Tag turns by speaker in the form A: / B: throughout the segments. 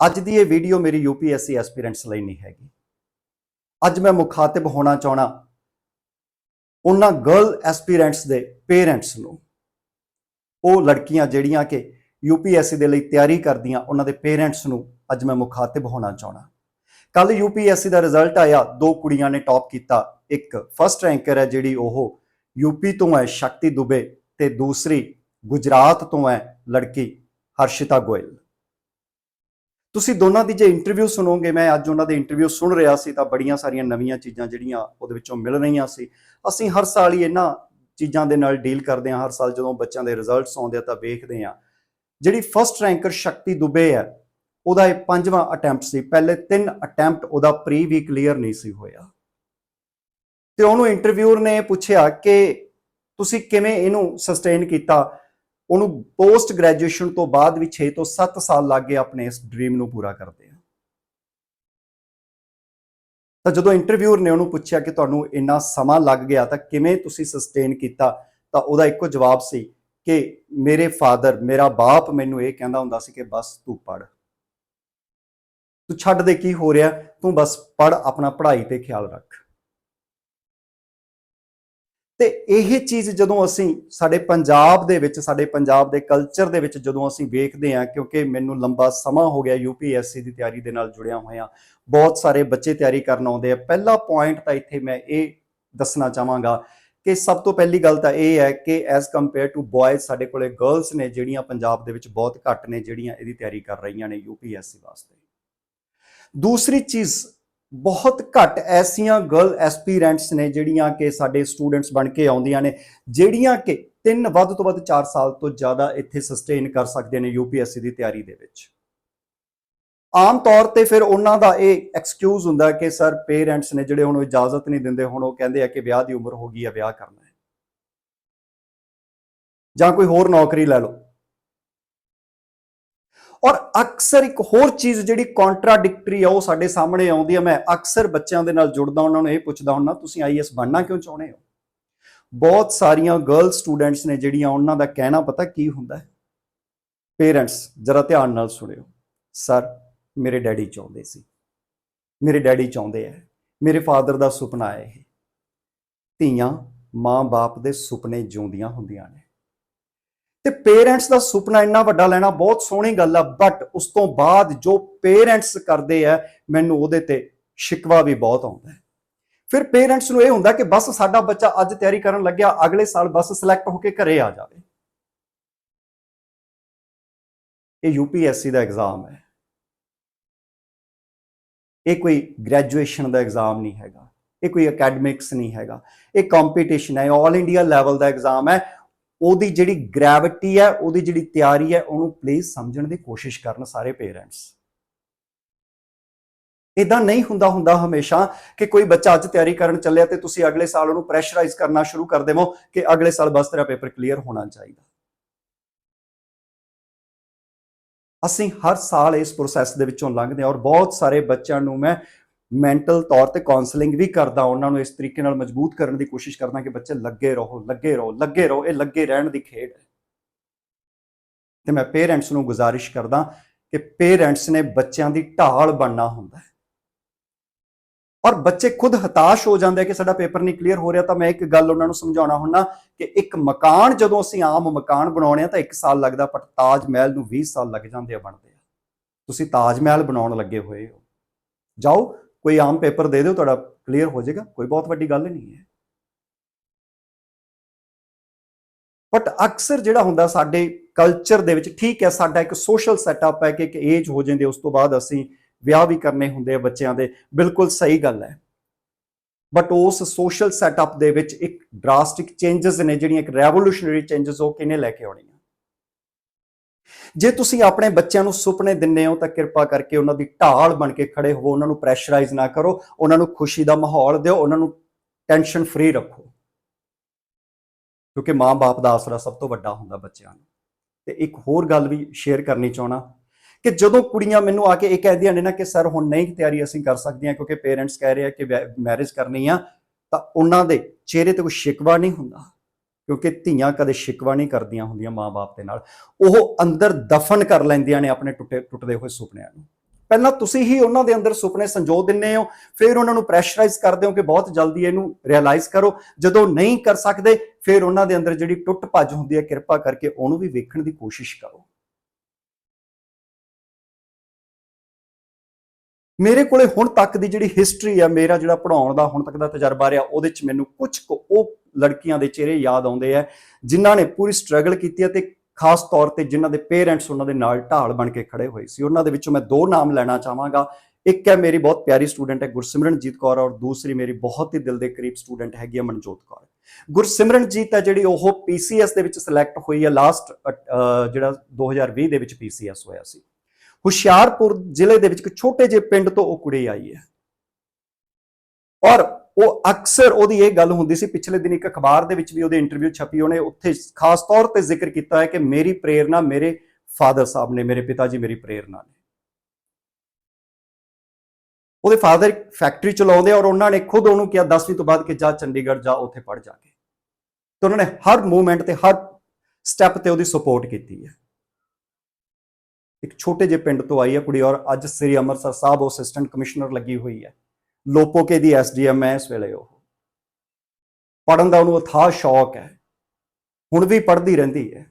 A: ਅੱਜ ਦੀ ਇਹ ਵੀਡੀਓ ਮੇਰੀ ਯੂਪੀਐਸਸੀ ਐਸਪੀਰੈਂਟਸ ਲਈ ਨਹੀਂ ਹੈਗੀ। ਅੱਜ ਮੈਂ ਮੁਖਾਤਿਬ ਹੋਣਾ ਚਾਹਣਾ ਉਹਨਾਂ ਗਰਲ ਐਸਪੀਰੈਂਟਸ ਦੇ ਪੇਰੈਂਟਸ ਨੂੰ। ਉਹ ਲੜਕੀਆਂ ਜਿਹੜੀਆਂ ਕਿ ਯੂਪੀਐਸਸੀ ਦੇ ਲਈ ਤਿਆਰੀ ਕਰਦੀਆਂ, ਉਹਨਾਂ ਦੇ ਪੇਰੈਂਟਸ ਨੂੰ ਅੱਜ ਮੈਂ ਮੁਖਾਤਿਬ ਹੋਣਾ ਚਾਹਣਾ ਕੱਲ ਯੂਪੀਐਸਸੀ ਦਾ ਰਿਜ਼ਲਟ ਆਇਆ, ਦੋ ਕੁੜੀਆਂ ਨੇ ਟੌਪ ਕੀਤਾ। ਇੱਕ ਫਰਸਟ ਰੈਂਕਰ ਹੈ ਜਿਹੜੀ ਉਹ ਯੂਪੀ ਤੋਂ ਹੈ, ਸ਼ਕਤੀ ਦੁਬੇ ਤੇ ਦੂਸਰੀ ਗੁਜਰਾਤ ਤੋਂ ਹੈ, ਲੜਕੀ ਹਰਸ਼ਿਤਾ ਗੋਇਲ। ਤੁਸੀਂ ਦੋਨਾਂ ਦੀ ਜੇ ਇੰਟਰਵਿਊ ਸੁਣੋਗੇ, ਮੈਂ ਅੱਜ ਉਹਨਾਂ ਦੇ ਇੰਟਰਵਿਊ ਸੁਣ ਰਿਹਾ ਸੀ, ਤਾਂ ਬੜੀਆਂ ਸਾਰੀਆਂ ਨਵੀਆਂ ਚੀਜ਼ਾਂ ਜਿਹੜੀਆਂ ਉਹਦੇ ਵਿੱਚੋਂ ਮਿਲ ਰਹੀਆਂ ਸੀ। ਅਸੀਂ ਹਰ ਸਾਲ ਹੀ ਇਹਨਾਂ ਚੀਜ਼ਾਂ ਦੇ ਨਾਲ ਡੀਲ ਕਰਦੇ ਹਾਂ, ਹਰ ਸਾਲ ਜਦੋਂ ਬੱਚਿਆਂ ਦੇ ਰਿਜ਼ਲਟਸ ਆਉਂਦੇ ਆ, ਤਾਂ ਵੇਖਦੇ ਹਾਂ। ਜਿਹੜੀ ਫਰਸਟ ਰੈਂਕਰ ਸ਼ਕਤੀ ਦੁਬੇ ਹੈ, ਉਹਦਾ ਇਹ ਪੰਜਵਾਂ ਅਟੈਂਪਟ ਸੀ। ਪਹਿਲੇ ਤਿੰਨ ਅਟੈਂਪਟ ਉਹਦਾ ਪ੍ਰੀ ਵੀ ਕਲੀਅਰ ਨਹੀਂ ਸੀ ਹੋਇਆ। ਤੇ ਉਹਨੂੰ ਇੰਟਰਵਿਊਅਰ ਨੇ ਪੁੱਛਿਆ ਕਿ ਤੁਸੀਂ ਕਿਵੇਂ ਇਹਨੂੰ ਸਸਟੇਨ ਕੀਤਾ? ਉਹਨੂੰ ਪੋਸਟ ਗ੍ਰੈਜੂਏਸ਼ਨ ਤੋਂ ਬਾਅਦ ਵੀ 6 ਤੋਂ 7 ਸਾਲ ਲੱਗ ਗਏ ਆਪਣੇ ਇਸ ਡ੍ਰੀਮ ਨੂੰ ਪੂਰਾ ਕਰਦੇ ਆ। ਤਾਂ ਜਦੋਂ ਇੰਟਰਵਿਊਅਰ ਨੇ ਉਹਨੂੰ ਪੁੱਛਿਆ ਕਿ ਤੁਹਾਨੂੰ ਇੰਨਾ ਸਮਾਂ ਲੱਗ ਗਿਆ ਤਾਂ ਕਿਵੇਂ ਤੁਸੀਂ ਸਸਟੇਨ ਕੀਤਾ, ਤਾਂ ਉਹਦਾ ਇੱਕੋ ਜਵਾਬ ਸੀ ਕਿ ਮੇਰੇ ਫਾਦਰ ਮੇਰਾ ਬਾਪ ਮੈਨੂੰ ਇਹ ਕਹਿੰਦਾ ਹੁੰਦਾ ਸੀ ਕਿ ਬਸ ਤੂੰ ਪੜ ਤੂੰ ਛੱਡ ਦੇ ਕੀ ਹੋ ਰਿਹਾ, ਤੂੰ ਬਸ ਪੜ ਆਪਣਾ ਪੜ੍ਹਾਈ ਤੇ ਖਿਆਲ ਰੱਖ। ਤੇ ਇਹ ਚੀਜ਼ ਜਦੋਂ ਅਸੀਂ ਸਾਡੇ ਪੰਜਾਬ ਦੇ ਵਿੱਚ, ਸਾਡੇ ਪੰਜਾਬ ਦੇ ਕਲਚਰ ਦੇ ਵਿੱਚ ਜਦੋਂ ਅਸੀਂ ਵੇਖਦੇ ਹਾਂ, ਕਿਉਂਕਿ ਮੈਨੂੰ ਲੰਬਾ ਸਮਾਂ ਹੋ ਗਿਆ ਯੂਪੀਐਸਸੀ ਦੀ ਤਿਆਰੀ ਦੇ ਨਾਲ ਜੁੜਿਆ ਹੋਇਆ, ਬਹੁਤ ਸਾਰੇ ਬੱਚੇ ਤਿਆਰੀ ਕਰਨ ਆਉਂਦੇ ਆ। ਪਹਿਲਾ ਪੁਆਇੰਟ ਤਾਂ ਇੱਥੇ ਮੈਂ ਇਹ ਦੱਸਣਾ ਚਾਹਾਂਗਾ ਕਿ ਸਭ ਤੋਂ ਪਹਿਲੀ ਗੱਲ ਤਾਂ ਇਹ ਹੈ ਕਿ ਐਜ਼ ਕੰਪੇਅਰ ਟੂ ਬॉयਜ਼ ਸਾਡੇ ਕੋਲੇ ਗਰਲਸ ਨੇ ਜਿਹੜੀਆਂ ਪੰਜਾਬ ਦੇ ਵਿੱਚ ਬਹੁਤ ਘੱਟ ਨੇ, ਜਿਹੜੀਆਂ ਇਹਦੀ ਤਿਆਰੀ ਕਰ ਰਹੀਆਂ ਨੇ ਯੂਪੀਐਸਸੀ ਵਾਸਤੇ। ਦੂਸਰੀ ਚੀਜ਼ ਬਹੁਤ ਘੱਟ ਐਸੀਆਂ ਗਰਲ ਐਸਪੀਰੈਂਟਸ ਨੇ ਜਿਹੜੀਆਂ ਕਿ ਸਾਡੇ ਸਟੂਡੈਂਟਸ ਬਣ ਕੇ ਆਉਂਦੀਆਂ ਨੇ, ਜਿਹੜੀਆਂ ਕਿ ਤਿੰਨ ਵੱਧ ਤੋਂ ਵੱਧ 4 ਸਾਲ ਤੋਂ ਜ਼ਿਆਦਾ ਇੱਥੇ ਸਸਟੇਨ ਕਰ ਸਕਦੇ ਨੇ ਯੂਪੀਐਸਸੀ ਦੀ ਤਿਆਰੀ ਦੇ ਵਿੱਚ। ਆਮ ਤੌਰ ਤੇ ਫਿਰ ਉਹਨਾਂ ਦਾ ਇਹ ਐਕਸਕਿਊਜ਼ ਹੁੰਦਾ ਕਿ ਸਰ ਪੇਰੈਂਟਸ ਨੇ ਜਿਹੜੇ ਹੁਣ ਇਜਾਜ਼ਤ ਨਹੀਂ ਦਿੰਦੇ, ਹੁਣ ਉਹ ਕਹਿੰਦੇ ਆ ਕਿ ਵਿਆਹ ਦੀ ਉਮਰ ਹੋ ਗਈ ਹੈ ਵਿਆਹ ਕਰਨਾ ਹੈ। ਜਾਂ ਕੋਈ ਹੋਰ ਨੌਕਰੀ ਲੈ ਲਓ। ਔਰ ਅਕਸਰ ਇੱਕ ਹੋਰ ਚੀਜ਼ ਜਿਹੜੀ ਕੰਟਰਾਡਿਕਟਰੀ ਆ, ਉਹ ਸਾਡੇ ਸਾਹਮਣੇ ਆਉਂਦੀ ਆ। ਮੈਂ ਅਕਸਰ ਬੱਚਿਆਂ ਦੇ ਨਾਲ ਜੁੜਦਾ, ਉਹਨਾਂ ਨੂੰ ਇਹ ਪੁੱਛਦਾ ਹੁੰਦਾ, ਤੁਸੀਂ ਆਈਐਸ ਬਣਨਾ ਕਿਉਂ ਚਾਹੁੰਦੇ ਹੋ? ਬਹੁਤ ਸਾਰੀਆਂ ਗਰਲ ਸਟੂਡੈਂਟਸ ਨੇ ਜਿਹੜੀਆਂ ਉਹਨਾਂ ਦਾ ਕਹਿਣਾ ਪਤਾ ਕੀ ਹੁੰਦਾ ਹੈ? ਪੇਰੈਂਟਸ ਜਰਾ ਧਿਆਨ ਨਾਲ ਸੁਣਿਓ। ਸਰ ਮੇਰੇ ਡੈਡੀ ਚਾਹੁੰਦੇ ਸੀ। ਮੇਰੇ ਡੈਡੀ ਚਾਹੁੰਦੇ ਆ। ਮੇਰੇ ਫਾਦਰ ਦਾ ਸੁਪਨਾ ਹੈ। ਇਹ ਧੀਆਂ ਮਾਂ-ਬਾਪ ਦੇ ਸੁਪਨੇ ਜਿਉਂਦੀਆਂ ਹੁੰਦੀਆਂ ਨੇ। ਤੇ ਪੇਰੈਂਟਸ ਦਾ ਸੁਪਨਾ ਇੰਨਾ ਵੱਡਾ ਲੈਣਾ ਬਹੁਤ ਸੋਹਣੀ ਗੱਲ ਆ ਬਟ ਉਸ ਤੋਂ ਬਾਅਦ ਜੋ ਪੇਰੈਂਟਸ ਕਰਦੇ ਆ, ਮੈਨੂੰ ਉਹਦੇ ਤੇ ਸ਼ਿਕਵਾ ਵੀ ਬਹੁਤ ਆਉਂਦਾ ਹੈ। ਫਿਰ ਪੇਰੈਂਟਸ ਨੂੰ ਇਹ ਹੁੰਦਾ ਕਿ ਬਸ ਸਾਡਾ ਬੱਚਾ ਅੱਜ ਤਿਆਰੀ ਕਰਨ ਲੱਗਿਆ, ਅਗਲੇ ਸਾਲ ਬਸ ਸਿਲੈਕਟ ਹੋ ਕੇ ਘਰੇ ਆ ਜਾਵੇ। ਇਹ ਯੂਪੀਐਸਸੀ ਦਾ ਐਗਜ਼ਾਮ ਹੈ। ਇਹ ਕੋਈ ਗ੍ਰੈਜੂਏਸ਼ਨ ਦਾ ਐਗਜ਼ਾਮ ਨਹੀਂ ਹੈਗਾ। ਇਹ ਕੋਈ ਅਕੈਡਮਿਕਸ ਨਹੀਂ ਹੈਗਾ। ਇਹ ਕੰਪੀਟੀਸ਼ਨ ਹੈ। ਆਲ ਇੰਡੀਆ ਲੈਵਲ ਦਾ ਐਗਜ਼ਾਮ ਹੈ। ਉਹਦੀ ਜਿਹੜੀ ਗ੍ਰੈਵਿਟੀ ਹੈ, ਉਹਦੀ ਜਿਹੜੀ ਤਿਆਰੀ ਹੈ, ਉਹਨੂੰ ਪਲੀਜ਼ ਸਮਝਣ ਦੀ ਕੋਸ਼ਿਸ਼ ਕਰਨ ਸਾਰੇ ਪੇਰੈਂਟਸ ਇਦਾਂ ਨਹੀਂ ਹੁੰਦਾ ਹੁੰਦਾ ਹਮੇਸ਼ਾ ਕਿ ਕੋਈ ਬੱਚਾ ਅੱਜ ਤਿਆਰੀ ਕਰਨ ਚੱਲਿਆ ਤੇ ਤੁਸੀਂ ਅਗਲੇ ਸਾਲ ਉਹਨੂੰ ਪ੍ਰੈਸ਼ਰਾਈਜ਼ ਕਰਨਾ ਸ਼ੁਰੂ ਕਰ ਦੇਵੋ ਕਿ ਅਗਲੇ ਸਾਲ ਬਸ ਤੇਰਾ ਪੇਪਰ ਕਲੀਅਰ ਹੋਣਾ ਚਾਹੀਦਾ। ਅਸੀਂ ਹਰ ਸਾਲ ਇਸ ਪ੍ਰੋਸੈਸ ਦੇ ਵਿੱਚੋਂ ਲੰਘਦੇ ਹਾਂ ਔਰ ਬਹੁਤ ਸਾਰੇ ਬੱਚਿਆਂ ਨੂੰ ਮੈਂ ਮੈਂਟਲ ਤੌਰ ਤੇ ਕਾਉਂਸਲਿੰਗ ਵੀ ਕਰਦਾ, ਉਹਨਾਂ ਨੂੰ ਇਸ ਤਰੀਕੇ ਨਾਲ ਮਜ਼ਬੂਤ ਕਰਨ ਦੀ ਕੋਸ਼ਿਸ਼ ਕਰਦਾ ਕਿ ਬੱਚੇ ਲੱਗੇ ਰਹੋ ਲੱਗੇ ਰਹੋ ਲੱਗੇ ਰਹੋ, ਇਹ ਲੱਗੇ ਰਹਿਣ ਦੀ ਖੇਡ ਹੈ। ਤੇ ਮੈਂ ਪੇਰੈਂਟਸ ਨੂੰ ਗੁਜ਼ਾਰਿਸ਼ ਕਰਦਾ ਕਿ ਪੇਰੈਂਟਸ ਨੇ ਬੱਚਿਆਂ ਦੀ ਢਾਲ ਬਣਨਾ ਹੁੰਦਾ ਹੈ। ਔਰ ਬੱਚੇ ਖੁਦ ਹਤਾਸ਼ ਹੋ ਜਾਂਦੇ ਕਿ ਸਾਡਾ ਪੇਪਰ ਨਹੀਂ ਕਲੀਅਰ ਹੋ ਰਿਹਾ, ਤਾਂ ਮੈਂ ਇੱਕ ਗੱਲ ਉਹਨਾਂ ਨੂੰ ਸਮਝਾਉਣਾ ਹੁੰਦਾ ਕਿ ਇੱਕ ਮਕਾਨ ਜਦੋਂ ਅਸੀਂ ਆਮ ਮਕਾਨ ਬਣਾਉਣੇ ਆ ਤਾਂ 1 ਸਾਲ ਲੱਗਦਾ, ਪਰ ਤਾਜ ਮਹਿਲ ਨੂੰ 20 ਸਾਲ ਲੱਗ ਜਾਂਦੇ ਆ ਬਣਦੇ ਆ। ਤੁਸੀਂ ਤਾਜ ਮਹਿਲ ਬਣਾਉਣ ਲੱਗੇ ਹੋਏ ਹੋ। ਜਾਓ ਕੋਈ ਆਮ ਪੇਪਰ ਦੇ ਦਿਓ, ਤੁਹਾਡਾ ਕਲੀਅਰ ਹੋ ਜਾਏਗਾ, ਕੋਈ ਬਹੁਤ ਵੱਡੀ ਗੱਲ ਨਹੀਂ ਹੈ। ਬਟ ਅਕਸਰ ਜਿਹੜਾ ਹੁੰਦਾ ਸਾਡੇ ਕਲਚਰ ਦੇ ਵਿੱਚ ਠੀਕ ਹੈ, ਸਾਡਾ ਇੱਕ ਸੋਸ਼ਲ ਸੈਟਅਪ ਹੈ ਕਿ ਇੱਕ ਏਜ ਹੋ ਜਾਂਦੀ ਉਸ ਤੋਂ ਬਾਅਦ ਅਸੀਂ ਵਿਆਹ ਵੀ ਕਰਨੇ ਹੁੰਦੇ ਆ ਬੱਚਿਆਂ ਦੇ, ਬਿਲਕੁਲ ਸਹੀ ਗੱਲ ਹੈ। ਬਟ ਉਸ ਸੋਸ਼ਲ ਸੈਟਅਪ ਦੇ ਵਿੱਚ ਇੱਕ ਡਰਾਸਟਿਕ ਚੇਂਜਸ ਨੇ, ਜਿਹੜੀਆਂ ਇੱਕ ਰੈਵੋਲੂਸ਼ਨਰੀ ਚੇਂਜਸ ਉਹ ਕਿਨੇ ਲੈ ਕੇ ਆਉਣੀਆਂ? ਜੇ ਤੁਸੀਂ ਆਪਣੇ ਬੱਚਿਆਂ ਨੂੰ ਸੁਪਨੇ ਦਿੰਨੇ ਹੋ ਤਾਂ ਕਿਰਪਾ ਕਰਕੇ ਉਹਨਾਂ ਦੀ ਢਾਲ ਬਣ ਕੇ ਖੜੇ ਹੋਵੋ, ਉਹਨਾਂ ਨੂੰ ਪ੍ਰੈਸ਼ਰਾਈਜ਼ ਨਾ ਕਰੋ, ਉਹਨਾਂ ਨੂੰ ਖੁਸ਼ੀ ਦਾ ਮਾਹੌਲ ਦਿਓ, ਉਹਨਾਂ ਨੂੰ ਟੈਨਸ਼ਨ ਫ੍ਰੀ ਰੱਖੋ। ਕਿਉਂਕਿ ਮਾਂ-ਬਾਪ ਦਾ ਆਸਰਾ ਸਭ ਤੋਂ ਵੱਡਾ ਹੁੰਦਾ ਬੱਚਿਆਂ ਨੂੰ। ਤੇ ਇੱਕ ਹੋਰ ਗੱਲ ਵੀ ਸ਼ੇਅਰ ਕਰਨੀ ਚਾਹਣਾ ਕਿ ਜਦੋਂ ਕੁੜੀਆਂ ਮੈਨੂੰ ਆ ਕੇ ਇਹ ਕਹਿੰਦੀਆਂ ਨੇ ਨਾ ਕਿ, ਸਰ, ਹੁਣ ਨਹੀਂ ਤਿਆਰੀ ਅਸੀਂ ਕਰ ਸਕਦੀਆਂ, ਕਿਉਂਕਿ ਪੇਰੈਂਟਸ ਕਹਿ ਰਹੇ ਆ ਕਿ ਮੈਰਿਜ ਕਰਨੀ ਆ, ਤਾਂ ਉਹਨਾਂ ਦੇ ਚਿਹਰੇ ਤੇ ਕੋਈ ਸ਼ਿਕਵਾ ਨਹੀਂ ਹੁੰਦਾ। ਕਿਉਂਕਿ ਧੀਆਂ ਕਦੇ ਸ਼ਿਕਵਾ ਨਹੀਂ ਕਰਦੀਆਂ ਹੁੰਦੀਆਂ ਮਾਂ-ਬਾਪ ਦੇ ਨਾਲ। ਉਹ ਅੰਦਰ ਦਫਨ ਕਰ ਲੈਂਦੀਆਂ ਨੇ ਆਪਣੇ ਟੁੱਟੇ, ਟੁੱਟਦੇ ਹੋਏ ਸੁਪਨਿਆਂ ਨੂੰ। ਪਹਿਲਾਂ ਤੁਸੀਂ ਹੀ ਉਹਨਾਂ ਦੇ ਅੰਦਰ ਸੁਪਨੇ ਸੰਜੋ ਦਿੰਦੇ ਹੋ, ਫਿਰ ਉਹਨਾਂ ਨੂੰ ਪ੍ਰੈਸ਼ਰਾਈਜ਼ ਕਰਦੇ ਹੋ ਕਿ ਬਹੁਤ ਜਲਦੀ ਇਹਨੂੰ ਰਿਅਲਾਈਜ਼ ਕਰੋ। ਜਦੋਂ ਨਹੀਂ ਕਰ ਸਕਦੇ, ਫਿਰ ਉਹਨਾਂ ਦੇ ਅੰਦਰ ਜਿਹੜੀ ਟੁੱਟ ਭੱਜ ਹੁੰਦੀ ਹੈ, ਕਿਰਪਾ ਕਰਕੇ ਉਹਨੂੰ ਵੀ ਵੇਖਣ ਦੀ ਕੋਸ਼ਿਸ਼ ਕਰੋ। ਮੇਰੇ ਕੋਲੇ ਹੁਣ ਤੱਕ ਦੀ ਜਿਹੜੀ ਹਿਸਟਰੀ ਆ, ਮੇਰਾ ਜਿਹੜਾ ਪੜਾਉਣ ਦਾ ਹੁਣ ਤੱਕ ਦਾ ਤਜਰਬਾ ਰਿਹਾ, ਉਹਦੇ ਚ ਮੈਨੂੰ ਕੁਝ ਕੁ ਉਹ ਲੜਕੀਆਂ ਦੇ ਚਿਹਰੇ ਯਾਦ ਆਉਂਦੇ ਆ, ਜਿਨ੍ਹਾਂ ਨੇ ਪੂਰੀ ਸਟਰਗਲ ਕੀਤੀ ਹੈ ਤੇ ਖਾਸ ਤੌਰ ਤੇ ਜਿਨ੍ਹਾਂ ਦੇ ਪੇਰੈਂਟਸ ਉਹਨਾਂ ਦੇ ਨਾਲ ਢਾਲ ਬਣ ਕੇ ਖੜੇ ਹੋਏ ਸੀ। ਉਹਨਾਂ ਦੇ ਵਿੱਚੋਂ ਮੈਂ ਦੋ ਨਾਮ ਲੈਣਾ ਚਾਹਾਂਗਾ। ਇੱਕ ਹੈ ਮੇਰੀ ਬਹੁਤ ਪਿਆਰੀ ਸਟੂਡੈਂਟ ਹੈ ਗੁਰਸਿਮਰਨਜੀਤ ਕੌਰ ਔਰ ਦੂਸਰੀ ਮੇਰੀ ਬਹੁਤ ਹੀ ਦਿਲ ਦੇ ਕਰੀਬ ਸਟੂਡੈਂਟ ਹੈਗੀ ਹੈ ਮਨਜੋਤ ਕੌਰ। ਗੁਰਸਿਮਰਨਜੀਤ ਹੈ ਜਿਹੜੀ ਉਹ ਪੀਸੀਐਸ ਦੇ ਵਿੱਚ ਸਿਲੈਕਟ ਹੋਈ ਹੈ ਲਾਸਟ ਜਿਹੜਾ 2020 ਦੇ ਵਿੱਚ ਪੀਸੀਐਸ ਹੋਇਆ ਸੀ। ਹੁਸ਼ਿਆਰਪੁਰ ਜ਼ਿਲ੍ਹੇ ਦੇ ਵਿੱਚ ਇੱਕ ਛੋਟੇ ਜਿਹੇ ਪਿੰਡ ਤੋਂ ਉਹ ਕੁੜੀ ਆਈ ਹੈ। ਔਰ ਉਹ ਅਕਸਰ ਉਹਦੀ ਇਹ ਗੱਲ ਹੁੰਦੀ ਸੀ, ਪਿਛਲੇ ਦਿਨ ਇੱਕ ਅਖਬਾਰ ਦੇ ਵਿੱਚ ਵੀ ਉਹਦੇ ਇੰਟਰਵਿਊ ਛਪੀ, ਉਹਨੇ ਉੱਥੇ ਖਾਸ ਤੌਰ ਤੇ ਜ਼ਿਕਰ ਕੀਤਾ ਹੈ ਕਿ ਮੇਰੀ ਪ੍ਰੇਰਣਾ ਮੇਰੇ ਫਾਦਰ ਸਾਹਿਬ ਨੇ, ਮੇਰੇ ਪਿਤਾ ਜੀ ਮੇਰੀ ਪ੍ਰੇਰਣਾ ਨੇ। ਉਹਦੇ ਫਾਦਰ ਫੈਕਟਰੀ ਚਲਾਉਂਦੇ ਔਰ ਉਹਨਾਂ ਨੇ ਖੁਦ ਉਹਨੂੰ ਕਿਹਾ 10ਵੀਂ ਤੋਂ ਬਾਅਦ ਕਿ ਜਾ ਚੰਡੀਗੜ੍ਹ ਜਾ, ਉੱਥੇ ਪੜ ਜਾ ਕੇ। ਤੇ ਉਹਨਾਂ ਨੇ ਹਰ ਮੂਵਮੈਂਟ ਤੇ ਹਰ ਸਟੈਪ ਤੇ ਉਹਦੀ ਸਪੋਰਟ ਕੀਤੀ ਹੈ। ਇੱਕ ਛੋਟੇ ਜਿਹੇ ਪਿੰਡ ਤੋਂ ਆਈ ਹੈ ਕੁੜੀ ਔਰ ਅੱਜ ਸ੍ਰੀ ਅੰਮ੍ਰਿਤਸਰ ਸਾਹਿਬ ਉਹ ਅਸਿਸਟੈਂਟ ਕਮਿਸ਼ਨਰ ਲੱਗੀ ਹੋਈ ਹੈ ਲੋਪੋਕੇ ਦੀ ਐਸਡੀਐਮ ਹੈ ਇਸ ਵੇਲੇ ਉਹ। ਪੜਨ ਦਾ ਉਹਨੂੰ ਅਥਾਹ ਸ਼ੌਕ ਹੈ। ਹੁਣ ਵੀ ਪੜ੍ਹਦੀ ਰਹਿੰਦੀ ਹੈ।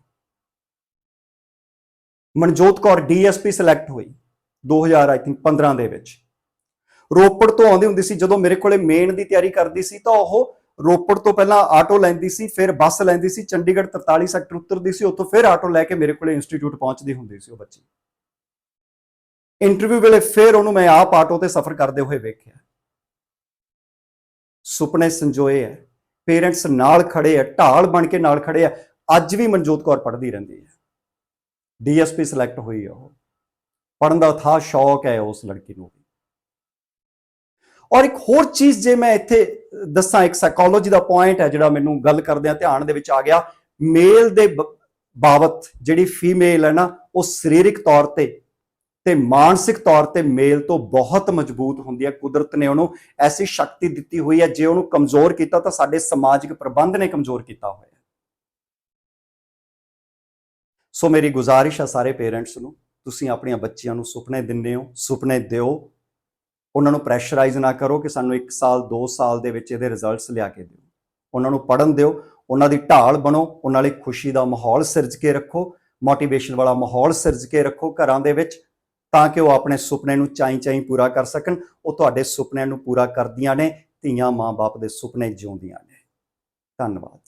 A: ਮਨਜੋਤ ਕੌਰ ਡੀਐਸਪੀ ਸਿਲੈਕਟ ਹੋਈ 2000 ਆਈ ਥਿੰਕ 15 ਦੇ ਵਿੱਚ। ਰੋਪੜ ਤੋਂ ਆਉਂਦੀ ਹੁੰਦੀ ਸੀ, ਜਦੋਂ ਮੇਰੇ ਕੋਲੇ ਮੇਨ ਦੀ ਤਿਆਰੀ ਕਰਦੀ ਸੀ, ਤਾਂ ਉਹ ਰੋਪੜ ਤੋਂ ਪਹਿਲਾਂ ਆਟੋ ਲੈਂਦੀ ਸੀ, ਫਿਰ ਬੱਸ ਲੈਂਦੀ ਸੀ, ਚੰਡੀਗੜ੍ਹ 43 ਸੈਕਟਰ ਉਤਰਦੀ ਸੀ, ਉੱਥੋਂ ਫਿਰ ਆਟੋ ਲੈ ਕੇ ਮੇਰੇ ਕੋਲੇ ਇੰਸਟੀਚਿਊਟ ਪਹੁੰਚਦੀ ਹੁੰਦੀ ਸੀ ਉਹ ਬੱਚੀ। ਇੰਟਰਵਿਊ ਵੇਲੇ ਫਿਰ ਉਹਨੂੰ ਮੈਂ ਆਪ ਆਟੋ ਤੇ ਸਫ਼ਰ ਕਰਦੇ ਹੋਏ ਵੇਖਿਆ। ਸੁਪਨੇ ਸੰਜੋਏ ਹੈ ਪੇਰੈਂਟਸ ਨਾਲ ਖੜੇ ਆ ਢਾਲ ਬਣ ਕੇ ਨਾਲ ਖੜੇ ਆ ਅੱਜ ਵੀ ਮਨਜੋਤ ਕੌਰ ਪੜ੍ਹਦੀ ਰਹਿੰਦੀ ਹੈ ਡੀਐਸਪੀ ਸਿਲੈਕਟ ਹੋਈ ਆ ਉਹ। ਪੜਨ ਦਾ ਥਾ ਸ਼ੌਕ ਹੈ ਉਸ ਲੜਕੀ ਨੂੰ ਔਰ ਇੱਕ ਹੋਰ ਚੀਜ਼ ਜੇ ਮੈਂ ਇੱਥੇ ਦੱਸਾਂ, ਇੱਕ ਸਾਈਕੋਲੋਜੀ ਦਾ ਪੁਆਇੰਟ ਹੈ ਜਿਹੜਾ ਮੈਨੂੰ ਗੱਲ ਕਰਦਿਆਂ ਧਿਆਨ ਦੇ ਵਿੱਚ ਆ ਗਿਆ ਮੇਲ ਦੇ ਬ- ਬਾਬਤ ਜਿਹੜੀ ਫੀਮੇਲ ਹੈ ਨਾ, ਉਹ ਸਰੀਰਕ ਤੌਰ ਤੇ ਤੇ ਮਾਨਸਿਕ ਤੌਰ ਤੇ ਮੇਲ ਤੋਂ ਬਹੁਤ ਮਜ਼ਬੂਤ ਹੁੰਦੀ ਹੈ। ਕੁਦਰਤ ਨੇ ਉਹਨੂੰ ਐਸੀ ਸ਼ਕਤੀ ਦਿੱਤੀ ਹੋਈ ਹੈ, ਜੇ ਉਹਨੂੰ ਕਮਜ਼ੋਰ ਕੀਤਾ ਤਾਂ ਸਾਡੇ ਸਮਾਜਿਕ ਪ੍ਰਬੰਧ ਨੇ ਕਮਜ਼ੋਰ ਕੀਤਾ ਹੋਇਆ ਸੋ ਮੇਰੀ ਗੁਜ਼ਾਰਿਸ਼ ਹੈ ਸਾਰੇ ਪੇਰੈਂਟਸ ਨੂੰ, ਤੁਸੀਂ ਆਪਣੀਆਂ ਬੱਚੀਆਂ ਨੂੰ ਸੁਪਨੇ ਦਿੰਦੇ ਹੋ, ਸੁਪਨੇ ਦਿਓ। ਉਹਨਾਂ ਨੂੰ ਪ੍ਰੈਸ਼ਰਾਈਜ਼ ਨਾ ਕਰੋ ਕਿ ਸਾਨੂੰ 1 ਸਾਲ 2 ਸਾਲ ਦੇ ਵਿੱਚ ਇਹਦੇ ਰਿਜ਼ਲਟਸ ਲਿਆ ਕੇ ਦਿਓ। ਉਹਨਾਂ ਨੂੰ ਪੜਨ ਦਿਓ, ਉਹਨਾਂ ਦੀ ਢਾਲ ਬਣੋ, ਉਹਨਾਂ ਲਈ ਖੁਸ਼ੀ ਦਾ ਮਾਹੌਲ ਸਿਰਜ ਕੇ ਰੱਖੋ ਮੋਟੀਵੇਸ਼ਨ ਵਾਲਾ ਮਾਹੌਲ ਸਿਰਜ ਕੇ ਰੱਖੋ ਘਰਾਂ ਦੇ ਵਿੱਚ। ਤਾਂ ਕਿ ਉਹ ਆਪਣੇ ਸੁਪਨੇ ਨੂੰ ਚਾਈ ਚਾਈ ਪੂਰਾ ਕਰ ਸਕਣ। ਉਹ ਤੁਹਾਡੇ ਸੁਪਨਿਆਂ ਨੂੰ ਪੂਰਾ ਕਰਦੀਆਂ ਨੇ, ਧੀਆਂ ਮਾਂ-ਬਾਪ ਦੇ ਸੁਪਨੇ ਜਿਉਂਦੀਆਂ ਨੇ। ਧੰਨਵਾਦ।